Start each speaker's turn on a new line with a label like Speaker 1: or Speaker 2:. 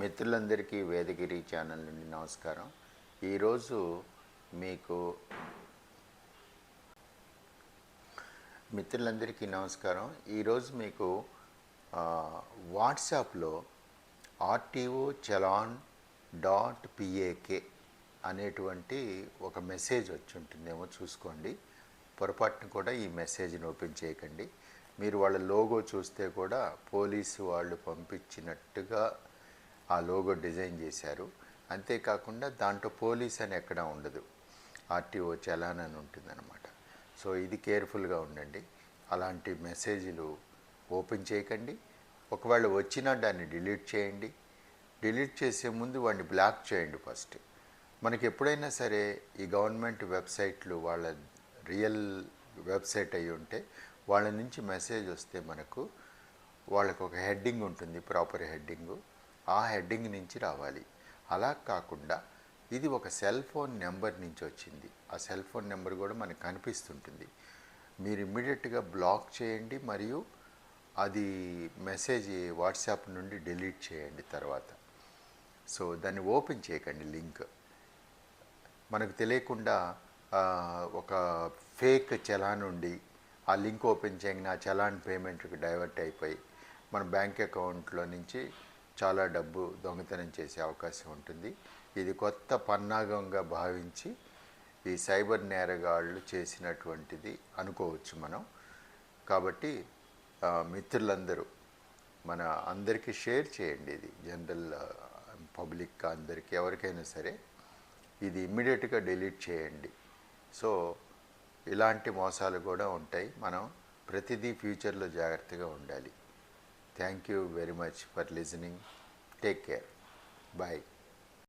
Speaker 1: మిత్రులందరికీ వేదగిరి ఛానల్ నుండి నమస్కారం. ఈరోజు మీకు మిత్రులందరికీ నమస్కారం. ఈరోజు మీకు వాట్సాప్లో ఆర్టీఓ చలాన్ డాట్ పిఏకే అనేటువంటి ఒక మెసేజ్ వచ్చి ఉంటుందేమో చూసుకోండి. పొరపాటున కూడా ఈ మెసేజ్ని ఓపెన్ చేయకండి. మీరు వాళ్ళ లోగో చూస్తే కూడా పోలీసు వాళ్ళు పంపించినట్టుగా ఆ లోగో డిజైన్ చేశారు. అంతేకాకుండా దాంట్లో పోలీస్ అని ఎక్కడ ఉండదు. ఆర్టీఓ చలాన్ అని ఉంటుందన్నమాట. సో ఇది కేర్ఫుల్గా ఉండండి. అలాంటి మెసేజ్లు ఓపెన్ చేయకండి. ఒకవేళ వచ్చినా దాన్ని డిలీట్ చేయండి. డిలీట్ చేసే ముందు వాడిని బ్లాక్ చేయండి ఫస్ట్. మనకి ఎప్పుడైనా సరే ఈ గవర్నమెంట్ వెబ్సైట్లు వాళ్ళ రియల్ వెబ్సైట్ అయి ఉంటే వాళ్ళ నుంచి మెసేజ్ వస్తే మనకు వాళ్ళకు ఒక హెడ్డింగ్ ఉంటుంది ప్రాపర్ హెడ్డింగు. ఆ హెడ్డింగ్ నుంచి రావాలి. అలా కాకుండా ఇది ఒక సెల్ ఫోన్ నెంబర్ నుంచి వచ్చింది. ఆ సెల్ ఫోన్ నెంబర్ కూడా మనకు కనిపిస్తుంటుంది. మీరు ఇమ్మీడియట్గా బ్లాక్ చేయండి మరియు అది మెసేజ్ వాట్సాప్ నుండి డిలీట్ చేయండి తర్వాత. సో దాన్ని ఓపెన్ చేయకండి లింక్. మనకు తెలియకుండా ఒక ఫేక్ చలాన్ ఉండి ఆ లింక్ ఓపెన్ చేయగానే ఆ చలాన్ పేమెంట్కి డైవర్ట్ అయిపోయి మన బ్యాంక్ అకౌంట్లో నుంచి చాలా డబ్బు దొంగతనం చేసే అవకాశం ఉంటుంది. ఇది కొత్త పన్నాగంగా భావించి ఈ సైబర్ నేరగాళ్ళు చేసినటువంటిది అనుకోవచ్చు మనం. కాబట్టి మిత్రులందరూ మన అందరికీ షేర్ చేయండి ఇది. జనరల్ పబ్లిక్ అందరికీ ఎవరికైనా సరే ఇది ఇమ్మీడియట్గా డిలీట్ చేయండి. సో ఇలాంటి మోసాలు కూడా ఉంటాయి. మనం ప్రతిదీ ఫ్యూచర్లో జాగ్రత్తగా ఉండాలి. Thank you very much for listening. Take care. Bye.